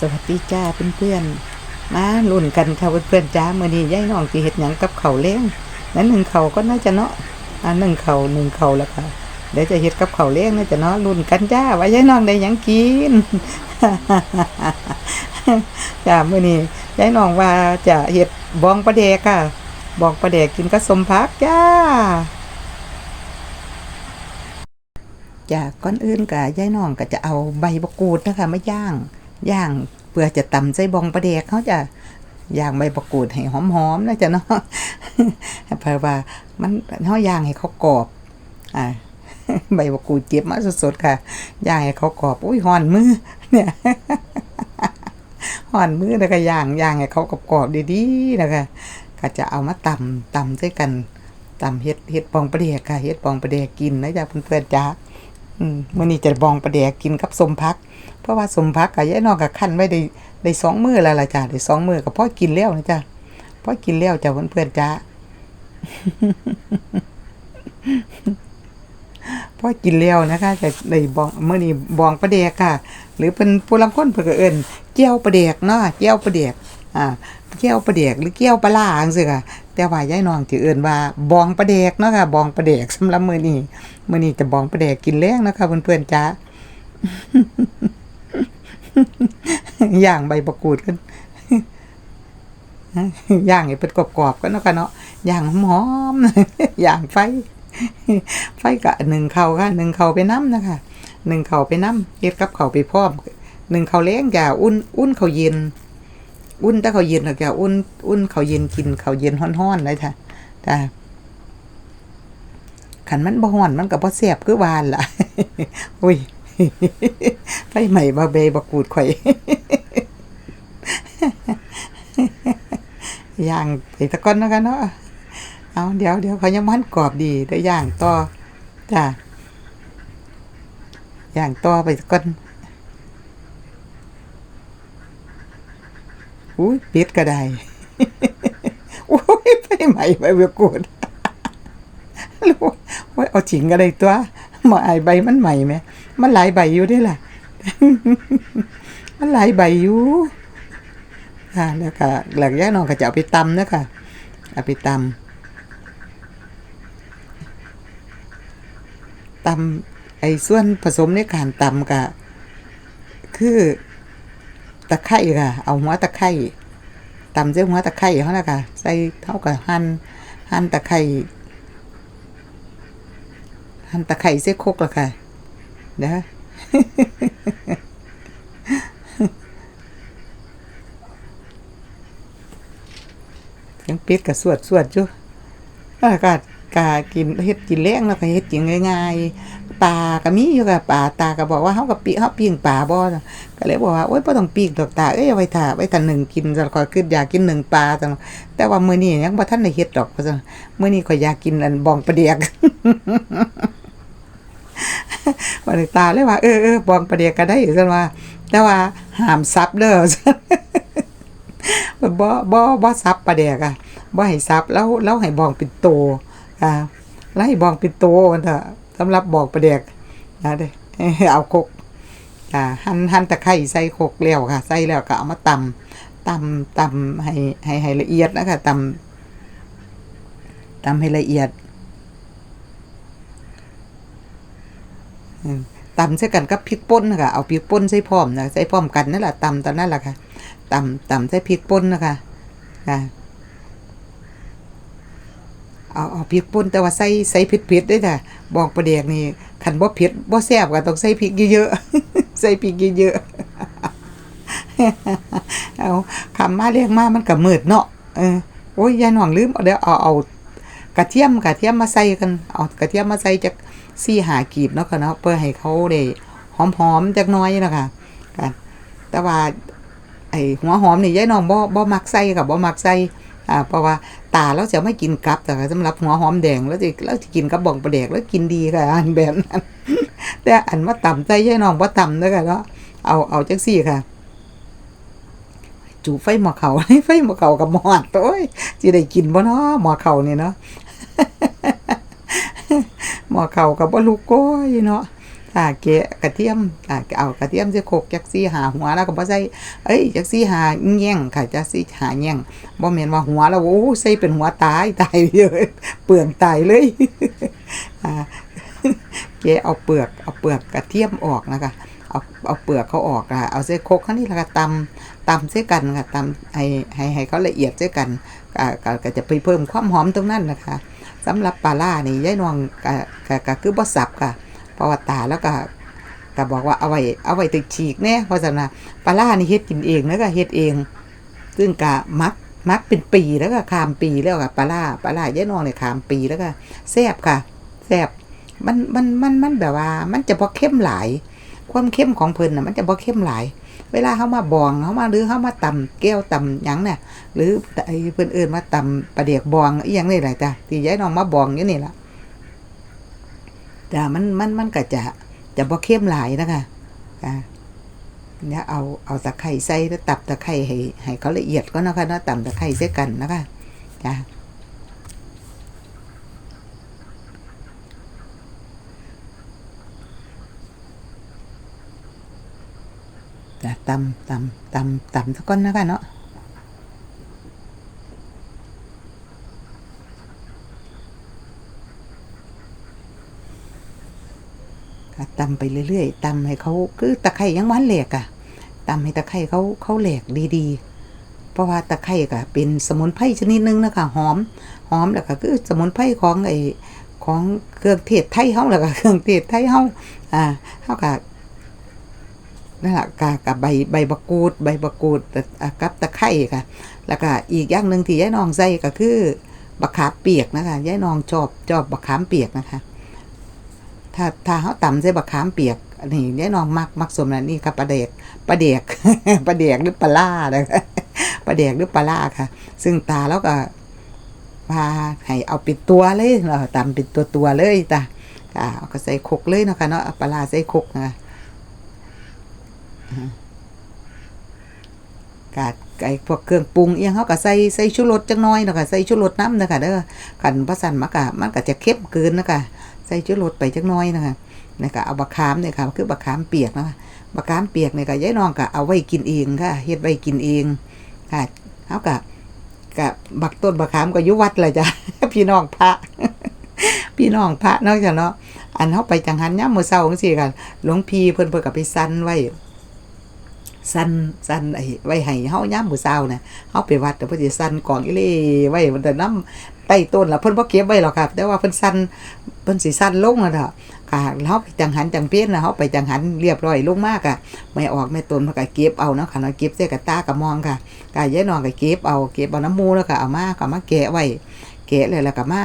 สวัสดีจ้าเพื่อนๆมาลุ้นกันค่ะเพื่อนๆจ้ามื้อนี้ยายน้องสิเฮ็ดหยังกับเข้าวแล้งนั้นหนึ่งเข้าก็น่าจะเนาะอ่าหนึ่งเข้าหนึ่งเข้าแล้วค่ะเดี๋ยวจะเฮ็ดกับเข้าวแล้งน่าจะเนาะลุ้นกันจ้าว่ายายน้องได้หยังกินจ้ามื้อนี้ยายน้องว่าจะเฮ็ดบองปลาแดกค่ะบองปลาแดกกินกับสมพักจ้าจ้ะก่อนอื่นกะยายน้องก็จะเอาใบมะกรูดนะคะมาย่าง ย่างเพื่อจะตำใส่บองปลาแดกเขาจะย่างใบมะกูดให้หอมๆนะจ๊ะเนาะเพราะว่ามันเฮาย่างให้เขากรอบอ่าใบมะกูดเก็บมาสดๆค่ะย่างให้เขากรอบอุ้ยห่อนมือ เนี่ยห่อนมือแล้วก็ย่างย่างให้เขากรอบๆดีๆนะคะก็จะเอามาตำตำใส่กันตำเฮ็ดเฮ็ดบองปลาแดกค่ะเฮ็ดบองปลาแดกกินนะจ๊ะเพื่อนๆจ้าอืมมื้อนี้จะบองปลาแดกกินกับสมพัก เพราะว่าสมพักกับยายน้องก็คั่นไว้ได้ได้สองมือแล้วล่ะจ้ะได้สองมือก็พอกินแล้วนะจ้ะพ่อกินแล้วจ้ะเพื่อนๆจ้าพ่อกินแล้วนะคะจะได้บองมื้อนี้บองปลาแดกค่ะ หรือเป็นผู้ลางคนเพิ่นก็เอิ้นแก้วปลาแดกเนาะแก้วปลาแดกอ่าแก้วปลาแดกหรือแก้วปลาร้าจังซี่ค่ะแต่ว่ายายน้องสิเอิ้นว่าบองปลาแดกเนาะค่ะบองปลาแดกสำหรับมื้อนี้มื้อนี้จะบองปลาแดกกินแรงนะคะเพื่อนๆจ้า ย่างใบมะกูดกันย่างให้เป็นกรอบๆกันเนาะค่ะเนาะย่างหอมๆย่างไฟ ไฟกะหนึ่งเขาค่ะหนึ่งเขาไปน้ำนะคะหนึ่งเขาไปน้ำเฮ็ดกับเขาไปพร้อมหนึ่งเขาแล้งอย่อุ่นอุ่นเขาเย็น อุ่นแต่เขาเย็นแล้วอย่าอุ่นอุ่นเขาเย็นกินเขาเย็นฮ้อนๆเลยค่ะจ้าขันมันบ่ฮ้อนมันก็บ่แซ่บคือวานล่ะ อุ้ย ฟใหม่บาเบบักกูดข่อยย่างไปตะก้อนแล้วกันเนาะเอาเดี๋ยวเดี๋ยวเขายังมันกรอบดีเดี๋ยวย่างต่อจ้ะย่างต่อไปตะก้อนอุ้ยปิดก็ได้อุ้ยไฟใหม่ใบบักกูดรู้ว่าเอาจิงก็ได้ตัวหมาไอใบมันใหม่ไหมมันหลายใบอยู่ด้ล่ะ มันหลายใบอยู่ค่ะแล้วก็หลักย่าน้องก็จะเอาไปตำนะค่ะเอาไปตำตำไอ้ส่วนผสมในการตำก็คือตะไคร่ค่ะ เอาหัวตะไคร่ตำใส่หัวตะไคร่เขาละค่ะ ใส่เท่ากับหั่นหั่นตะไคร่หั่นตะไคร่เส้นโคกละค่ะเด้อ ยัง เป็ดกับสวดสวดอยู่อากาศกากินเฮ็ดกินแรงแล้วก็เฮ็ดกินง่ายๆปลาก็มีอยู่กับปลาตาก็บอกว่าเฮาก็ปีเฮาปิ้งปลาบ่ก็เลยบอกว่าโอ๊ยบ่ต้องปิ้งดอกตาเอ้ยไว้ท่าไว้ท่าหนึ่งกินจังค่อยคิดอยากกินหนึ่งปลาจังแต่ว่ามื้อนี้ยังบ่ทันได้เฮ็ดดอกว่าซั่นมื้อนี้ข่อยอยากกินอันบองปลาเดียกวันตาเลยว่าเออเออบองปลาเดียกก็ได้ซั่นว่า แต่ว่าห้ามซับเด้อ บ่บ่บ่ซับปลาแดกอะบ่ให้ซับแล้วแล้วให้บองเป็นโตอ่าแล้วให้บองเป็นโตมันเถอะสำหรับบอกปลาแดกนะเด้เอาคกอ่าหั่นหั่นตะไคร้ใส่คกแล้วค่ะ ใส่แล้วก็เอามาตำตำตำให้ให้ให้ละเอียดนะคะตำตำให้ละเอียด อืม ตำใส่กันกับพริกป่นนะคะเอาพริกป่นใส่พร้อมนะใส่พร้อมกันนั่นแหละตำตอนนั้นแหละค่ะตำตำใส่พริกป่นนะคะค่ะเอาเอาพริกป่นแต่ว่าใส่ใส่เผ็ดๆด้วยค่ะบอกประเดกนี่ขันบ่เผ็ดบ่แซ่บก็ต้องใส่พริกเยอะๆใส่พริกเยอะๆเอาคำมาเรียกมามันก็มืดเนาะเออโอ้ยยายหน่องลืมเอาเดี๋ยวเอาเอา กระเทียมกระเทียมมาใส่กันเอากระเทียมมาใส่จากสี่หากีบเนาะค่ะเนาะเพื่อให้เขาได้หอมๆจักน้อยเนาะค่ะกันแต่ว่าไอ้หัวหอมนี่ยายน้องบ่บ่มักใส่กับบ่มักใส่อ่าเพราะว่าตาเราจะไม่กินกับแต่ว่าสำหรับหัวหอมแดงแล้วสิเราจะกินกับบองปลาแดกแล้วกินดีค่ะอันแบบนั้นแต่อันว่าต่ำใจยายน้องบ่ต่ำเด้อค่ะเนาะเอาเอาจังซี่ค่ะจูไฟหมอเขาไฟหมอเขากับหมอดโอ้ยสิได้กินบ่เนาะหมอเขานี่เนาะ หม้อเขากับบ่ลูกก้อยเนาะอ่าเกะกระเทียมอ่าเอากระเทียมใส่โคกจักซี่หาหัวแล้วก็บ่ใส่เอ้ยจักซี่หาแย่งค่ะจักซี่หาแย่งบ่แม่นว่าหัวแล้วโอ้ใส่เป็นหัวตายตายเลยเปลืองตายเลยอ่าเกะเอาเปลือกเอาเปลือกกระเทียมออกนะคะเอาเอาเปลือกเขาออกอะเอาใส่โคกข้างนี้แล้วก็ตำตำใส่กันค่ะตำให้ให้ให้เขาละเอียดใส่กันก็ก็จะไปเพิ่มความหอมตรงนั้นนะคะ สำหรับปลาล่านี่ยายนวงก็ก็ก็คือบ่สับค่ะเพราะว่าตาแล้วก็ก็บอกว่าเอาไว้เอาไว้ตึกฉีกแน่เพราะฉะนั้นปลาล่านี่เฮ็ดกินเองแล้วก็เฮ็ดเอง ซึ่งกะมักมักเป็นปีแล้วก็ขามปีแล้วก็ปลาล่าปลาล่ายายนวงเนี่ยขามปีแล้วก็แซ่บค่ะแซ่บมันมันมันมันแบบว่า มันจะบ่เข้มหลาย ความเข้มของเพิ่นน่ะมันจะบ่เข้มหลาย เวลาเขามาบองเขามาหรือเขามาตำแก้วตำหยังเนี่ยหรือไอ้เพิ่นเอิ้นมาตำปลาเดียกบองอีหยังนี่แหละจ้ะที่ยายน้องมาบองอยู่นี่ล่ะจ้ะมันมันมันก็จะจะบ่เข้มหลายนะคะอ่าเนี่ยเอาเอาตะไคร้ใส่แล้วตับตะไคร้ให้ให้เขาละเอียดก็นะคะเนาะตำตะไคร้ใส่กันนะคะจ้ะ จะตำตำตำตำสักก้อนนะคะเนาะก็ตำไปเรื่อยๆตำให้เขาคือตะไคร่ยังหวานแหลกอะตำให้ตะไคร่เขาเขาแหลกดีๆ เพราะว่าตะไคร่ก็เป็นสมุนไพรชนิดหนึงนะคะหอมหอมแล้วก็คือสมุนไพรของไอ้ของเครื่องเทศไทยเฮาแล้วก็เครื่องเทศไทยเฮาอ่าเฮาก็ นั่นแหละกะกับใบใบบักกูด ใบบักกูดกับตะไคร่ค่ะ แล้วก็อีกอย่างหนึ่งที่ยายน้องใส่ก็คือบักขามเปียกนะคะยายน้องชอบชอบบักขามเปียกนะคะ ถ้าถ้าเขาตำใส่บักขามเปียกอันนี้แน่นอนมักมักสมนะนี่ครับปลาเดกปลาเดกปลาเดกหรือปลาล่านะคะปลาเดกหรือปลาล่าค่ะ ซึ่งตาแล้วก็พาให้เอาปิดตัวเลยเราตำปิดตัวตัวๆเลยตาอ่าเอาก็ใส่คกเลยนะคะเนาะปลาล่าใส่คกนะคะ กาดไอ้พวกเครื่องปรุงเอียงเขาก็ใส่ใส่ชูรสจังน้อยเนาะค่ะใส่ชูรสน้ำนะคะเด้อขันพระสันมักกะมันก็จะเข้มเกินนะคะใส่ชูรสไปจักหน้อยนะคะนี่ก็เอาบักขามเนี่ยค่ะคือบักขามเปียกนะคะบักขามเปียกเนี่ยก็ยายน้องก็เอาไว้กินเองค่ะเฮ็ดไว้กินเองค่ะเฮาก็ก็บักต้นบักขามก็ยู่วัดเลยจ้ะพี่น้องพระ พี่น้องพระนอกจากเนาะอันเฮาไปจังหันยามมื้อเช้าจังซี่กันหลวงพี่เพิ่นเพิ่นก็ไปสั่นไว้ สั้นสั้นไอ้ไว้ให้เฮาย่ามมื้อเช้านะเฮาไปวัดแต่เพิ่นสิสั้นกองอีเล่ไว้มันแต่น้ำใต้ต้นล่ะเพิ่นบ่เก็บไว้หรอกครับ แต่ว่าเพิ่นสั้นเพิ่นสิสั้นลงอะเนาะค่ะเฮาไปจังหันจังเพี้ยนน่ะเฮาไปจังหันเรียบร้อยลงมากอะไม่ออกแม่ต้นเพิ่นก็เก็บเอาเนาะค่ะเนาะเก็บใส่กระตากระมองค่ะกายายน้องก็เก็บเอาเก็บเอาน้ำมูแล้วก็เอามาก็มาแกะไว้แกะเลยแล้วก็มา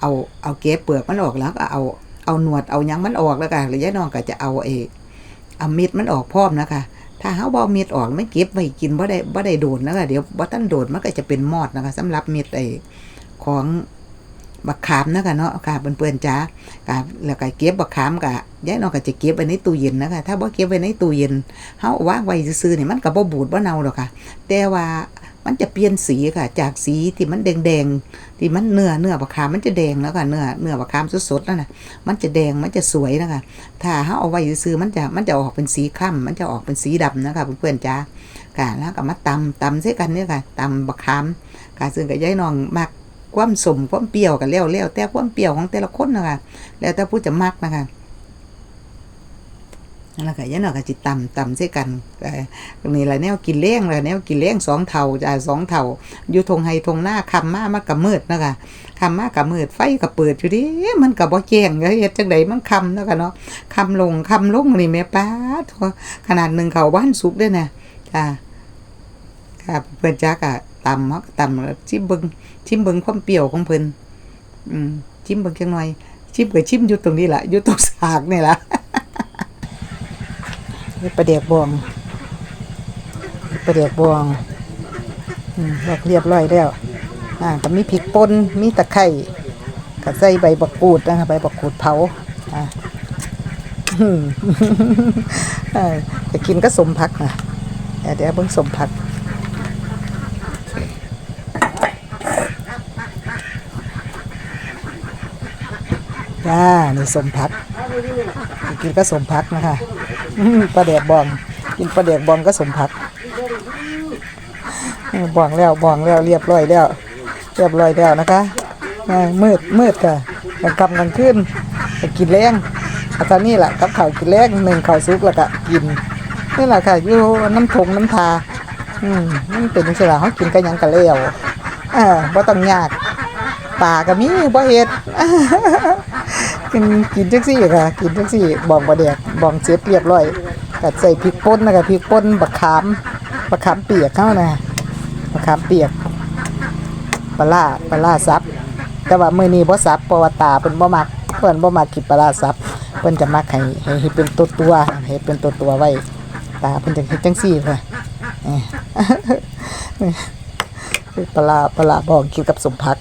เอาเอาแกะเปลือกมันออกแล้วก็เอาเอาหนวดเอายังมันออกแล้วก็ยายน้องก็จะเอาไอ้เอาม็ดมันออกพร้อมนะคะ ถ้าเฮาบ่เอาเม็ดออกไม่เก็บไว้กินบ่ได้บ่ได้โดนแล้วคะเดี๋ยวบ่ทันโดนมันก็จะเป็นมอดนะคะสำหรับเม็ดไอ้ของบักขามนะคะเนาะค่ะเปื่อนๆจ้าค่ะแล้วก็เก็บบักขามก็ยายน้องก็จะเก็บไว้ในตู้เย็นนะคะถ้าบ่เก็บไว้ในตู้เย็นเฮาเอาวางไว้ซื่อๆนี่มันก็บ่บูดบ่เน่าหรอกค่ะ แต่ว่า มันจะเปลี่ยนสีค่ะ จากสีที่มันแดงๆที่มันเนื้อเนื้อบักขามมันจะแดงแล้วค่ะเนื้อเนื้อบักขามสดๆนั่นน่ะมันจะแดงมันจะสวยนะคะถ้าเฮาเอาไว้ซื่อมันจะมันจะออกเป็นสีคล้ำมันจะออกเป็นสีดำนะคะเพื่อนๆจ้าค่ะแล้วก็มาตำตำใส่กันเนี่ยค่ะตำบักขามค่ะซึ่งก็ยายน้องมักความสมความเปรี้ยวกันแล้วแล้วแต่ความเปรี้ยวของแต่ละคนนะคะแล้วแต่ผู้จะมักนะคะ และค่ะยายน้องก็จิตต่ำต่ำใส่กันแต่ตรงนี้แหละแนวกินเลี้ยงแหละแนวกินเลี้ยงสองเท่าจ้าสองเท่าอยู่ทงไฮทงหน้าคำมามากกับมืดนะคะคำมากกับมืดไฟก็เปิดอยู่ดิมันก็บ่แจ้งเฮ็ดจังไดมันคำนะคะเนาะคำลงคำลงนี่แม่ป้าขนาดหนึ่งเขาบ้านสุกด้วยนะจ้าครับเพื่อนจักอะต่ำเขาก็ตำแล้วชิมเบิงชิมเบิงความเปรี้ยวของเพิ่นอืมชิมเบิงจังหน่อยชิมก็ชิมอยู่ตรงนี้แหละอยู่ตรงสากนี่แหละ นี่ประเดกบวงประเดกบวงอืมลอกเรียบร้อยแล้วอ่าก็มีพริกป่นมีตะไคร้ก็ใส่ใบบักกูดนะคะใบบักกูดเผาอ่าจะกินก็สมพักนะเดี๋ยวเดี๋ยวเบิ่งสมพักจ้านี่สมพัก กินก็สมพักนะคะ ปลาแดกบอง กินปลาแดกบองก็สมพักบองแล้วบองแล้วเรียบร้อยแล้ว เรียบร้อยแล้วนะคะเออมืดมืดค่ะกลางค่ำกลางคืนกินแรงอาตอนนี้แหละกับข้าวกินแรงหนึ่งข้าวซุกแล้วก็กินนี่แหละค่ะอยู่น้ำทงน้ำทาอืมมันเป็นจังซี่ล่ะเฮากินกันยังกันแล้วอ่าบ่ต้องยากปาก็มีบ่เฮ็ด กินกินจังซี่ค่ะ กินจังซี่บองบ่แดกบองเสร็จเรียบร้อยก็ใส่พริกป่นนะคะพริกป่นบักขามบักขามเปียกเข้านะบักขามเปียกปลาปลาซับ แต่ว่ามือนี้บ่ซับเพราะว่าตาเพิ่นบ่มักเพิ่นบ่มักกินปลาซับเพิ่นจะมักให้ให้เป็นตัวตัวให้เป็นตัวตัวไว้ ตาเพิ่นจะเฮ็ดจังซี่ค่ะปลาปลาบองกินกับสมพัก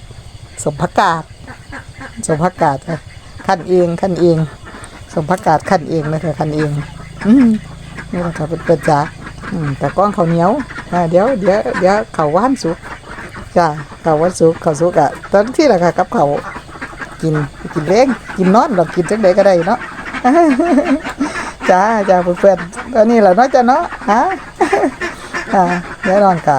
สมพักกาดสมพักกาดค่ะ ขั้นเองขั้นเองสมพักกาดขั้นเองนะคะขั้นเองอืมนี่แหละค่ะเป็นเปิดจ้าแต่ก้อนข้าวเหนียวเดี๋ยวเดี๋ยวเดี๋ยวข้าวหวานสุกจ้าข้าวหวานสุกข้าวสุกอะตอนที่แหละค่ะกับข้าวกินกินเล้งกินนอนดอกกินจังใดก็ได้เนาะจ้าจ้าเพื่อนๆตอนนี้แหละเนาะจ้าเนาะฮะอ่าแน่นอนค่ะ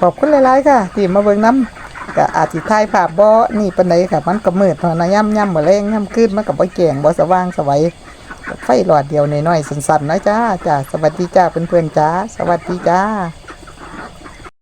ขอบคุณหลายๆค่ะที่มาเบิ่งน้ำ ก็อาจสิถ่ายภาพบ่นี่ปานใดค่ะ มันก็มืดเนาะนะย่ำย่ำบ่แรงย่ำขึ้นมันก็บ่แจ้งบ่สว่างสวัยไฟหลอดเดียวน้อยๆสั้นๆนะจ้าจ้าสวัสดีจ้าเพื่อนๆจ้าสวัสดีจ้า